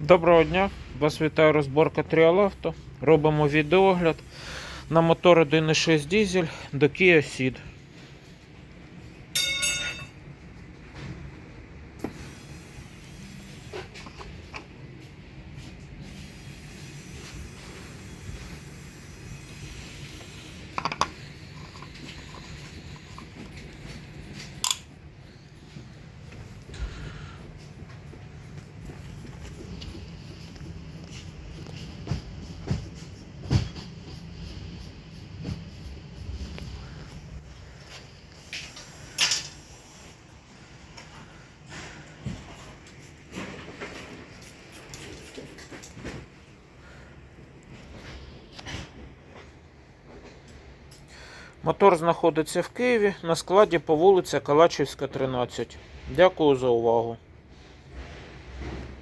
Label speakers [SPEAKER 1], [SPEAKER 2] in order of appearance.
[SPEAKER 1] Доброго дня! Вас вітає розборка Тріалавто. Робимо відеогляд на мотор 1.6 дизель до Kia Ceed. Мотор знаходиться в Києві на складі по вулиця Калачівська, 13. Дякую за увагу.